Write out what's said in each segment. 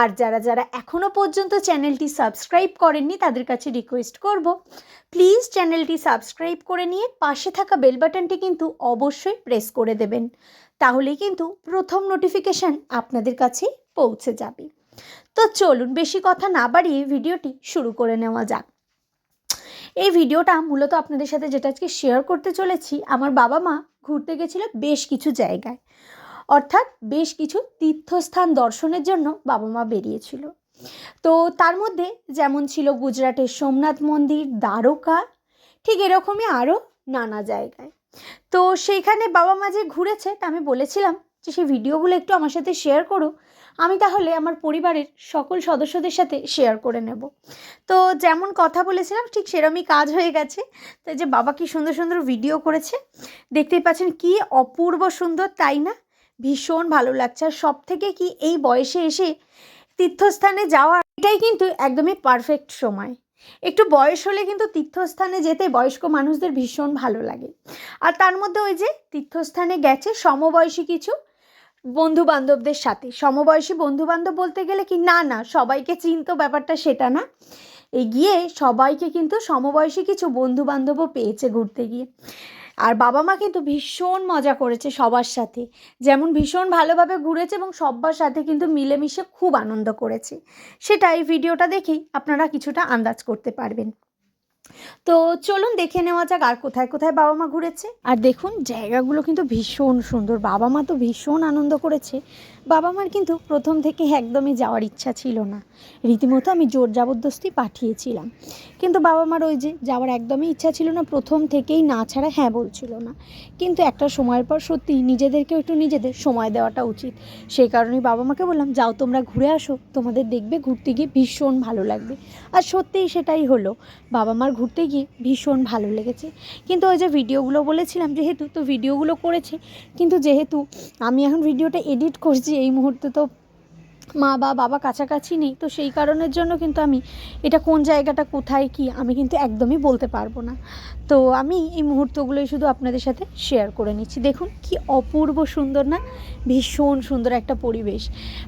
আর যারা যারা এখনও পর্যন্ত চ্যানেলটি সাবস্ক্রাইব করেননি, তাদের কাছে রিকোয়েস্ট করব প্লিজ চ্যানেলটি সাবস্ক্রাইব করে নিয়ে পাশে থাকা বেল বাটনটি কিন্তু অবশ্যই প্রেস করে দেবেন। তাহলে কিন্তু প্রথম নোটিফিকেশান আপনাদের কাছে পৌঁছে যাবে। তো চলুন বেশি কথা না বাড়িয়ে ভিডিওটি শুরু করে নেওয়া যাক। এই ভিডিওটা মূলত আপনাদের সাথে যেটা আজকে শেয়ার করতে চলেছি, আমার বাবা মা ঘুরতে গেছিল বেশ কিছু জায়গায়। অর্থাৎ বেশ কিছু তীর্থস্থান দর্শনের জন্য বাবা মা বেরিয়েছিল। তো তার মধ্যে যেমন ছিল গুজরাটের সোমনাথ মন্দির, দ্বারকা, ঠিক এরকমই আরও নানা জায়গায়। তো সেইখানে বাবা মা যে ঘুরেছে তা আমি বলেছিলাম যে সেই ভিডিওগুলো একটু আমার সাথে শেয়ার করো, আমি তাহলে আমার পরিবারের সকল সদস্যদের সাথে শেয়ার করে নেব। তো যেমন কথা বলেছিলাম ঠিক সেরমই কাজ হয়ে গেছে। তো যে বাবা কি সুন্দর সুন্দর ভিডিও করেছে, দেখতেই পাচ্ছেন কি অপূর্ব সুন্দর, তাই না? ভীষণ ভালো লাগছে। আর সব থেকে কি এই বয়সে এসে তীর্থস্থানে যাওয়া এটাই কিন্তু একদমই পারফেক্ট সময়। একটু বয়স হলে কিন্তু তীর্থস্থানে যেতে বয়স্ক মানুষদের ভীষণ ভালো লাগে। আর তার মধ্যে ওই যে তীর্থস্থানে গেছে সমবয়সী কিছু বন্ধু বান্ধবদের সাথে। সমবয়সী বন্ধু বান্ধব বলতে গেলে কি, না না, সবাইকে চিনতো ব্যাপারটা সেটা না। এগিয়ে সবাইকে কিন্তু সমবয়সী কিছু বন্ধু বান্ধবও পেয়েছে ঘুরতে গিয়ে। আর বাবা মা কিন্তু ভীষণ মজা করেছে সবার সাথে। যেমন ভীষণ ভালোভাবে ঘুরেছে এবং সবার সাথে কিন্তু মিলেমিশে খুব আনন্দ করেছে। সেটা এই ভিডিওটা দেখেই আপনারা কিছুটা আন্দাজ করতে পারবেন। তো চলুন দেখে নেওয়া যাক আর কোথায় কোথায় বাবা মা ঘুরেছে। আর দেখুন, জায়গাগুলো কিন্তু ভীষণ সুন্দর। বাবা মা তো ভীষণ আনন্দ করেছে। বাবা মার কিন্তু প্রথম থেকে একদমই যাওয়ার ইচ্ছা ছিল না। রীতিমতো আমি জোর জবরদস্তি পাঠিয়েছিলাম। কিন্তু বাবা মার ওই যে যাওয়ার একদমই ইচ্ছা ছিল না, প্রথম থেকেই না ছাড়া হ্যাঁ বলছিল না। কিন্তু একটা সময়ের পর সত্যি নিজেদেরকেও একটু নিজেদের সময় দেওয়াটা উচিত। সেই কারণেই বাবা মাকে বললাম, যাও তোমরা ঘুরে আসো। তোমাদের দেখবে ঘুরতে গিয়ে ভীষণ ভালো লাগবে। আর সত্যিই সেটাই হলো। বাবা মার ঘুরতে গিয়ে ভীষণ ভালো লেগেছে। কিন্তু ওই যে ভিডিওগুলো বলেছিলাম, যেহেতু তো ভিডিওগুলো করেছে, কিন্তু যেহেতু আমি এখন ভিডিওটা এডিট করছি এই মুহূর্তে তো মা, বা বাবা কাছাকাছি নেই, তো সেই কারণের জন্য কিন্তু আমি এটা কোন জায়গাটা, কোথায়, কি, আমি কিন্তু একদমই বলতে পারব না। তো আমি এই মুহূর্তগুলোই শুধু আপনাদের সাথে শেয়ার করে নিচ্ছি। দেখুন কি অপূর্ব সুন্দর না? ভীষণ সুন্দর একটা পরিবেশ।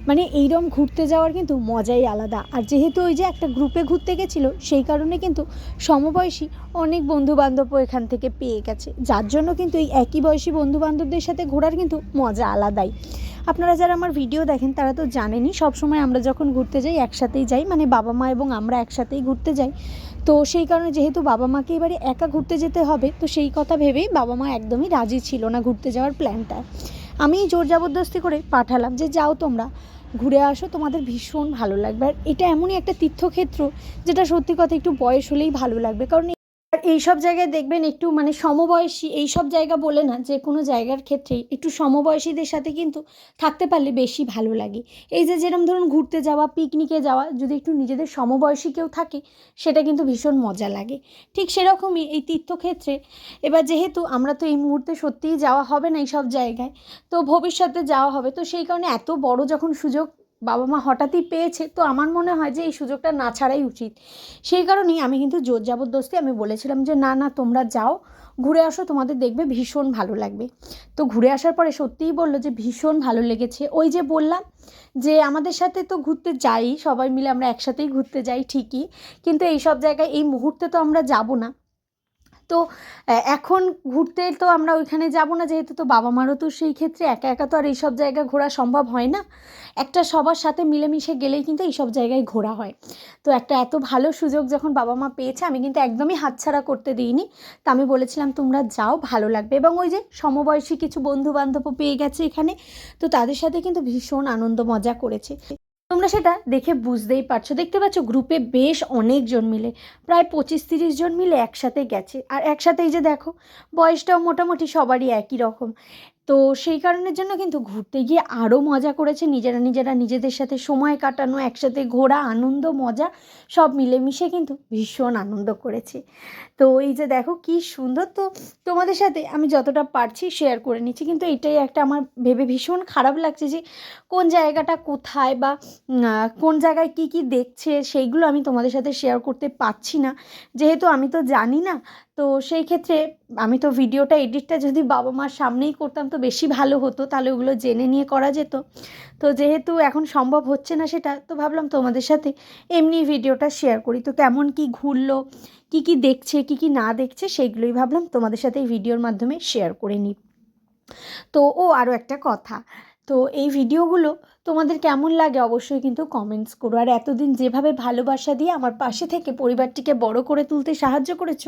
মানে এইরকম ঘুরতে যাওয়ার কিন্তু মজাই আলাদা। আর যেহেতু ওই যে একটা গ্রুপে ঘুরতে গেছিল, সেই কারণে কিন্তু সমবয়সী অনেক বন্ধু বান্ধবও এখান থেকে পেয়ে গেছে। যার জন্য কিন্তু এই একই বয়সী বন্ধু বান্ধবদের সাথে ঘোরার কিন্তু মজা আলাদাই। আপনারা যারা আমার ভিডিও দেখেন, তারা তো জানেনই, সবসময় আমরা যখন ঘুরতে যাই, একসাথেই যাই মানে বাবা মা এবং আমরা একসাথেই ঘুরতে যাই। তো সেই কারণে যেহেতু বাবা মাকে এবারে একা ঘুরতে যেতে হবে, তো সেই কথা ভেবেই বাবা মা একদমই রাজি ছিল না ঘুরতে যাওয়ার প্ল্যানটা আমি জোর জবরদস্তি করে পাঠালাম যে, যাও তোমরা, ঘুরে আসো, তোমাদের ভীষণ ভালো লাগবে। আর এটা এমনই একটা তীর্থক্ষেত্র, যেটা সত্যি কথা একটু বয়স হলেই ভালো লাগবে। কারণ আর এইসব জায়গায় দেখবেন একটু মানে সমবয়সী এই সব জায়গা বলে না, যে কোনো জায়গার ক্ষেত্রেই একটু সমবয়সীদের সাথে কিন্তু থাকতে পারলে বেশি ভালো লাগে। এই যে যেরকম ধরুন ঘুরতে যাওয়া পিকনিকে যাওয়া, যদি একটু নিজেদের সমবয়সী কেউ থাকে, সেটা কিন্তু ভীষণ মজা লাগে। ঠিক সেরকমই এই তীর্থক্ষেত্রে, এবার যেহেতু আমরা তো এই মুহূর্তে সত্যিই যাওয়া হবে না এই সব জায়গায়, তো ভবিষ্যতে যাওয়া হবে, তো সেই কারণে এত বড় যখন সুযোগ বাবা মা হঠাৎই পেয়েছে, তো আমার মনে হয় যে এই সুযোগটা না ছাড়াই উচিত। সেই কারণেই আমি কিন্তু জোর জবরদস্তি আমি বলেছিলাম যে, না না, তোমরা যাও, ঘুরে আসো, তোমাদের দেখবে ভীষণ ভালো লাগবে। তো ঘুরে আসার পরে সত্যিই বলল যে, ভীষণ ভালো লেগেছে। ওই যে বললাম যে, আমাদের সাথে তো ঘুরতে যাই, সবাই মিলে আমরা একসাথেই ঘুরতে যাই, ঠিকই। কিন্তু এই সব জায়গায়, এই মুহূর্তে তো আমরা যাব না। তো এখন ঘুরতে তো আমরা ওইখানে যাব না যেহেতু তো বাবা মারও তো সেই ক্ষেত্রে একা একা তো আর এইসব জায়গা ঘোরা সম্ভব হয় না। একটা সবার সাথে মিলেমিশে গেলেই কিন্তু এইসব জায়গায় ঘোরা হয়। তো একটা এত ভালো সুযোগ যখন বাবা মা পেয়েছে, আমি কিন্তু একদমই হাতছাড়া করতে দিইনি। তা আমি বলেছিলাম, তোমরা যাও, ভালো লাগবে। এবং ওই যে সমবয়সী কিছু বন্ধু বান্ধবও পেয়ে গেছে এখানে। তো তাদের সাথে কিন্তু ভীষণ আনন্দ মজা করেছে। তোমরা সেটা দেখে বুঝতেই পারছ। দেখতে পাচ্ছ গ্রুপে বেশ অনেকজন মিলে, প্রায় পঁচিশ তিরিশ জন মিলে একসাথে গেছে। আর একসাথেই যে দেখো, বয়সটাও মোটামুটি সবারই একই রকম। তো সেই কারণের জন্য কিন্তু ঘুরতে গিয়ে আরও মজা করেছে নিজেরা নিজেরা নিজেদের সাথে সময় কাটানো, একসাথে ঘোরা, আনন্দ, মজা, সব মিলেমিশে কিন্তু ভীষণ আনন্দ করেছে। তো এই যে দেখো কি সুন্দর, তো তোমাদের সাথে আমি যতটা পারছি শেয়ার করে নিচ্ছি। কিন্তু এটাই একটা আমার ভেবে ভীষণ খারাপ লাগছে যে কোন জায়গাটা কোথায় বা কোন জায়গায় কি কি দেখছে, সেইগুলো আমি তোমাদের সাথে শেয়ার করতে পারছি না। যেহেতু আমি তো জানি না তো সেই ক্ষেত্রে আমি তো ভিডিওটা এডিটটা যদি বাবা মার সামনেই করতাম তো বেশি ভালো হতো, তাহলে ওগুলো জেনে নিয়ে করা যেত। তো যেহেতু এখন সম্ভব হচ্ছে না সেটা, তো ভাবলাম তোমাদের সাথে এমনি ভিডিওটা শেয়ার করি। তো কেমন কি ঘুরলো, কি কি দেখছে, কি কি না দেখছে সেইগুলোই ভাবলাম তোমাদের সাথে এই ভিডিওর মাধ্যমে শেয়ার করে নিই। তো ও আরও একটা কথা তো এই ভিডিওগুলো তোমাদের কেমন লাগে অবশ্যই কিন্তু কমেন্টস করো। আর এতদিন যেভাবে ভালোবাসা দিয়ে আমার পাশে থেকে পরিবারটিকে বড় করে তুলতে সাহায্য করেছ,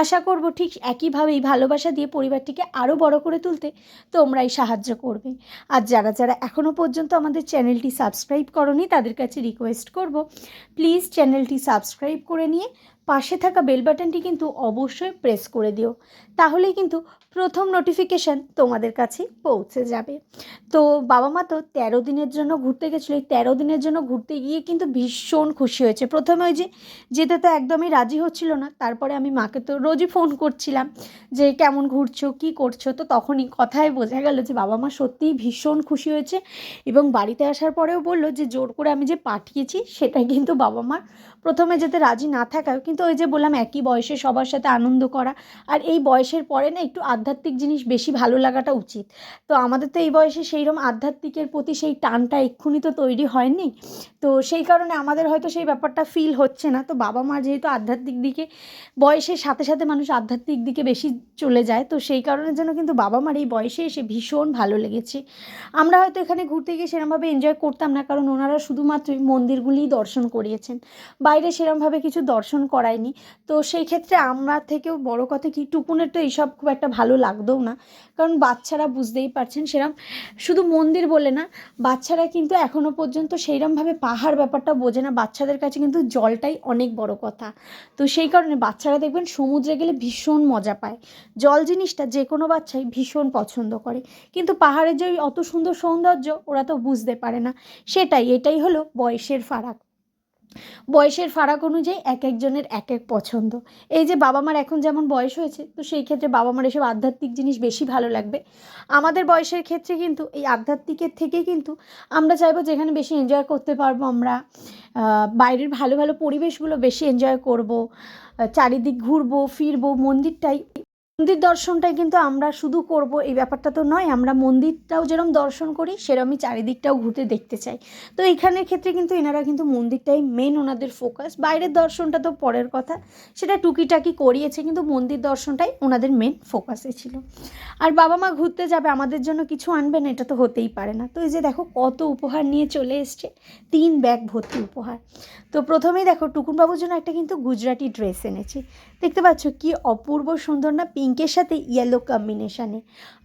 আশা করব ঠিক একইভাবেই ভালোবাসা দিয়ে পরিবারটিকে আরও বড় করে তুলতে তোমরাই সাহায্য করবে। আর যারা যারা এখনও পর্যন্ত আমাদের চ্যানেলটি সাবস্ক্রাইব করনি, তাদের কাছে রিকোয়েস্ট করব প্লিজ চ্যানেলটি সাবস্ক্রাইব করে নিয়ে পাশে থাকা বেল বাটনটি কিন্তু অবশ্যই প্রেস করে দিও। তাহলেই কিন্তু প্রথম নোটিফিকেশান তোমাদের কাছে পৌঁছে যাবে। তো বাবা মা তো তেরো দিনের জন্য ঘুরতে গেছিল। এই তেরো দিনের জন্য ঘুরতে গিয়ে কিন্তু ভীষণ খুশি হয়েছে। প্রথমে ওই যে যেতে তো একদমই রাজি হচ্ছিল না। তারপরে আমি মাকে তো রোজই ফোন করছিলাম যে কেমন ঘুরছো, কি করছ? তো তখনই কথায় বোঝা গেল যে বাবা মা সত্যিই ভীষণ খুশি হয়েছে এবং বাড়িতে আসার পরেও বলল যে, জোর করে আমি যে পাঠিয়েছি সেটা কিন্তু বাবা মার প্রথমে যেতে রাজি না থাকাও কিন্তু ওই যে বললাম একই বয়সে সবার সাথে আনন্দ করা, আর এই বয়সের পরে না একটু আধ্যাত্মিক জিনিস বেশি ভালো লাগাটা উচিত। তো আমাদের তো এই বয়সে সেইরকম আধ্যাত্মিকের প্রতি সেই টানটা এক্ষুনি তো তৈরি হয়নি। তো সেই কারণে আমাদের হয়তো সেই ব্যাপারটা ফিল হচ্ছে না। তো বাবা মা যেহেতু আধ্যাত্মিক দিকে, বয়সের সাথে সাথে মানুষ আধ্যাত্মিক দিকে বেশি চলে যায়, তো সেই কারণের জন্য কিন্তু বাবা মার এই বয়সে এসে ভীষণ ভালো লেগেছে। আমরা হয়তো এখানে ঘুরতে গিয়ে সেরকমভাবে এনজয় করতাম না, কারণ ওনারা শুধুমাত্রই মন্দিরগুলিই দর্শন করিয়েছেন। বাইরে সেরমভাবে কিছু দর্শন করায়নি। তো সেই ক্ষেত্রে আমরা থেকেও বড় কথা কি টুকুনের তো এইসব খুব একটা ভালো লাগতেও না। কারণ বাচ্চারা বুঝতেই পারছেন সেরম, শুধু মন্দির বলে না, বাচ্চারা কিন্তু এখনও পর্যন্ত সেইরমভাবে পাহাড় ব্যাপারটা বোঝে না। বাচ্চাদের কাছে কিন্তু জলটাই অনেক বড় কথা। তো সেই কারণে বাচ্চারা দেখবেন সমুদ্রে গেলে ভীষণ মজা পায়। জল জিনিসটা যে কোনো বাচ্চাই ভীষণ পছন্দ করে। কিন্তু পাহাড়ের যে অত সুন্দর সৌন্দর্য ওরা তো বুঝতে পারে না। সেটাই, এটাই হলো বয়সের ফারাক। বয়সের ফারাক অনুযায়ী এক একজনের এক এক পছন্দ। এই যে বাবা মার এখন যেমন বয়স হয়েছে, তো সেই ক্ষেত্রে বাবা মার এসব আধ্যাত্মিক জিনিস বেশি ভালো লাগবে। আমাদের বয়সের ক্ষেত্রে কিন্তু এই আধ্যাত্মিকের থেকে কিন্তু আমরা চাইব যেখানে বেশি এনজয় করতে পারব আমরা বাইরের ভালো ভালো পরিবেশগুলো বেশি এনজয় করব চারিদিক ঘুরবো, ফিরবো, মন্দিরটাই মন্দির দর্শনটাই কিন্তু আমরা শুধু করব, এই ব্যাপারটা তো নয়, আমরা মন্দিরটাও যেরকম দর্শন করি সেরকমই চারিদিকটাও ঘুরতে দেখতে চাই। তো এখানের ক্ষেত্রে কিন্তু এনারা কিন্তু মন্দিরটাই মেন ওনাদের ফোকাস বাইরের দর্শনটা তো পরের কথা, সেটা টুকিটাকি করিয়েছে, কিন্তু মন্দির দর্শনটাই ওনাদের মেন ফোকাসে ছিল। আর বাবা মা ঘুরতে যাবে, আমাদের জন্য কিছু আনবে না এটা তো হতেই পারে না। তো এই যে দেখো, কত উপহার নিয়ে চলে এসছে, তিন ব্যাগ ভর্তি উপহার। তো প্রথমেই দেখো, টুকুনবাবুর জন্য একটা কিন্তু গুজরাটি ড্রেস এনেছি। দেখতে পাচ্ছ কি অপূর্ব সুন্দর, না পিঙ্কের সাথে ইয়েলো কম্বিনেশানে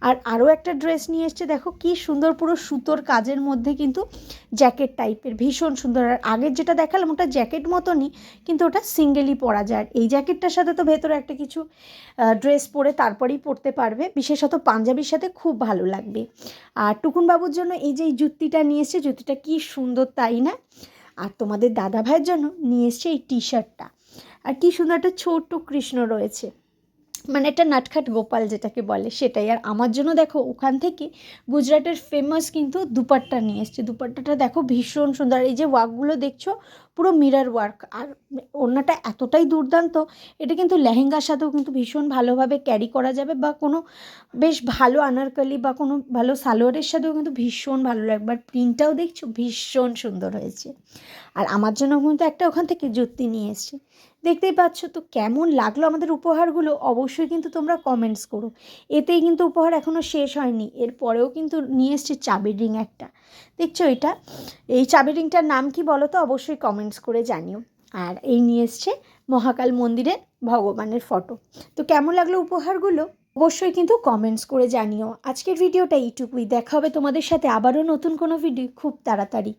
আর আরও একটা ড্রেস নিয়ে এসছে, দেখো কি সুন্দর পুরো সুতোর কাজের মধ্যে কিন্তু জ্যাকেট টাইপের ভীষণ সুন্দর। আর আগের যেটা দেখালাম ওটা জ্যাকেট মতনই, কিন্তু ওটা সিঙ্গেলই পরা যায়। এই জ্যাকেটটার সাথে তো ভেতরে একটা কিছু ড্রেস পরে তারপরেই পরতে পারবে। বিশেষত পাঞ্জাবির সাথে খুব ভালো লাগবে। আর টুকুনবাবুর জন্য এই যে এই জুতিটা নিয়ে এসছে জুতিটা কি সুন্দর তাই না? আর তোমাদের দাদা ভাইয়ের জন্য নিয়ে এসছে এই টি শার্টটা আর কি সুন্দর একটা ছোট্ট কৃষ্ণ রয়েছে। মানে একটা নাটখাট গোপাল যেটাকে বলে সেটাই। আর আমার জন্য দেখো, ওখান থেকে গুজরাটের ফেমাস কিন্তু দুপাট্টা নিয়ে এসছে। দুপাট্টাটা দেখো ভীষণ সুন্দর। এই যে ওয়াকগুলো দেখছ পুরো মিরার ওয়ার্ক আর ওড়নাটা এতটাই দুর্দান্ত, এটা কিন্তু লেহেঙ্গার সাথেও কিন্তু ভীষণ ভালোভাবে ক্যারি করা যাবে বা কোনো বেশ ভালো আনারকালি বা কোনো ভালো সালোয়ারের সাথেও কিন্তু ভীষণ ভালো লাগবে আর প্রিন্টটাও দেখছ, ভীষণ সুন্দর হয়েছে। আর আমার জন্য কিন্তু একটা ওখান থেকে জুতি নিয়ে এসছে। দেখতেই পাচ্ছ তো কেমন লাগল আমাদের উপহারগুলো? অবশ্যই কিন্তু তোমরা কমেন্টস করো। এতেই কিন্তু উপহার এখনও শেষ হয়নি। এরপরেও কিন্তু নিয়ে এসছে চাবির রিং একটা। দেখছ এটা? এই চাবির রিংটার নাম কি বলো তো? অবশ্যই কমেন্টস করে জানিও। আর এই নিয়ে এসছে মহাকাল মন্দিরের ভগবানের ফটো। তো কেমন লাগল উপহারগুলো? অবশ্যই কিন্তু কমেন্টস করে জানিও। আজকের ভিডিওটা এইটুকুই। দেখা হবে তোমাদের সাথে আবারও নতুন কোনো ভিডিও খুব তাড়াতাড়ি।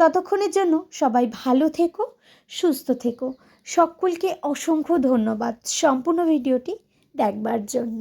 ততক্ষণের জন্য সবাই ভালো থেকো, সুস্থ থেকো। সকলকে অসংখ্য ধন্যবাদ সম্পূর্ণ ভিডিওটি দেখবার জন্য।